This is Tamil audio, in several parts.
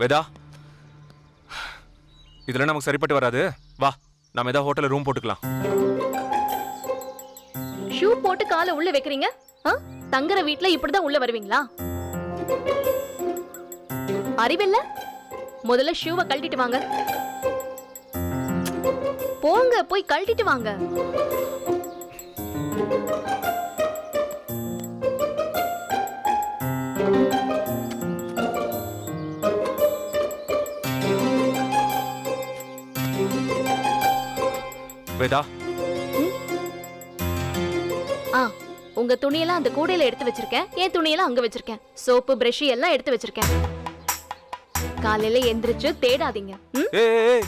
வேதா? இதெல்லாம் நமக்கு சரிப்பட்டு வராது. வா நம்ம ஏதாவது ஹோட்டல்ல ரூம் போட்டுக்கலாம். ஷூ போட்டு காலை உள்ள வைக்கிறீங்க? ஆ? தங்குற வீட்ல இப்படிதான் உள்ள வருவீங்களா? அறிவில்ல? முதல்ல ஷூவை கழட்டிட்டு வாங்க. போங்க போய் கழட்டிட்டு வாங்க. வேதா. ஆ உங்க துணியெல்லாம் அந்த கூடையில எடுத்து வச்சிருக்கேன். என் துணியெல்லாம் அங்க வச்சிருக்கேன். சோப்பு பிரஷ் எல்லாம் எடுத்து வச்சிருக்கேன். காலையில எந்திரிச்சு தேடாதீங்க. ம்? ஏய்.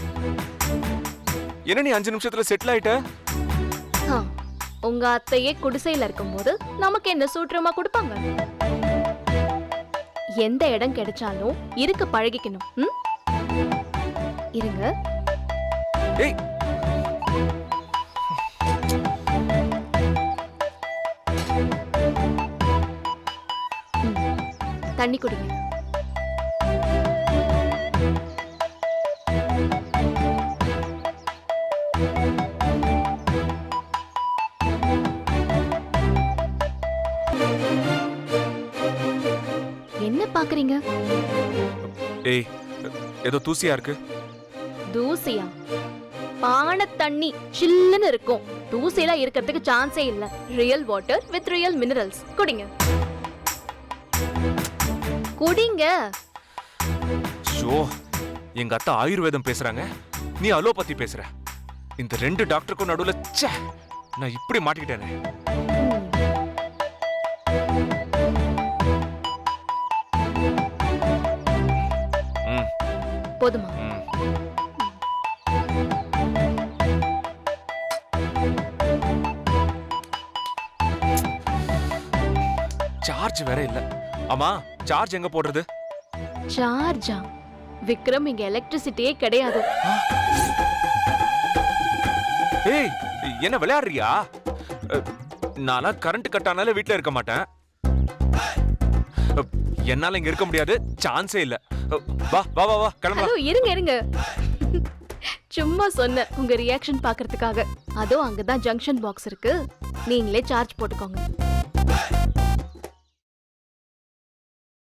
என்ன நீ அஞ்சு நிமிஷத்துல செட்டில் ஆயிட்ட? ஆ, உங்க அத்தையே குடிசையில இருக்கும்போது நமக்கு என்ன சூட்ரமா கொடுப்பாங்க? எந்த இடம் கிடைச்சாலும் இருக்க பழகிக்கணும். ம்? இருங்க. ஏய் தண்ணி குடிங்க. என்ன பாக்குறீங்க? ஏய் ஏதோ தூசியா இருக்கு? தூசியா? பானை தண்ணி சில்லுன்னு இருக்கும். தூசிலாம் இருக்கிறதுக்கு சான்ஸே இல்ல. Real water with real minerals குடிங்க. குடிங்க. ஷோ எங்க அத்தை ஆயுர்வேதம் பேசுறாங்க. நீ அலோபதி பேசுற. இந்த ரெண்டு டாக்டருக்கும் நடுவுல ச்சே நான் இப்படி மாட்டிக்கிட்டேனே. ம். போதுமா? ம். சார்ஜ் வேற இல்ல. ஆமா சார்ஜ் எங்க போடுறது? சார்ஜா? விக்ரம் இங்க எலக்ட்ரிசிட்டியே கிடையாது. ஏய் என்ன விளையாடுறியா? நான்லாம் கரண்ட் கட் ஆனாலே வீட்ல இருக்க மாட்டேன். என்னால இங்க இருக்க முடியாது சான்ஸே இல்ல. வா வா வா வா கிளம்பலாம். இருங்க இருங்க. சும்மா சொன்னேன் உங்க ரியாக்ஷன் பார்க்கறதுக்காக அதோ அங்கதான் ஜங்ஷன் பாக்ஸ் இருக்கு. நீங்களே சார்ஜ் போட்டுக்கோங்க.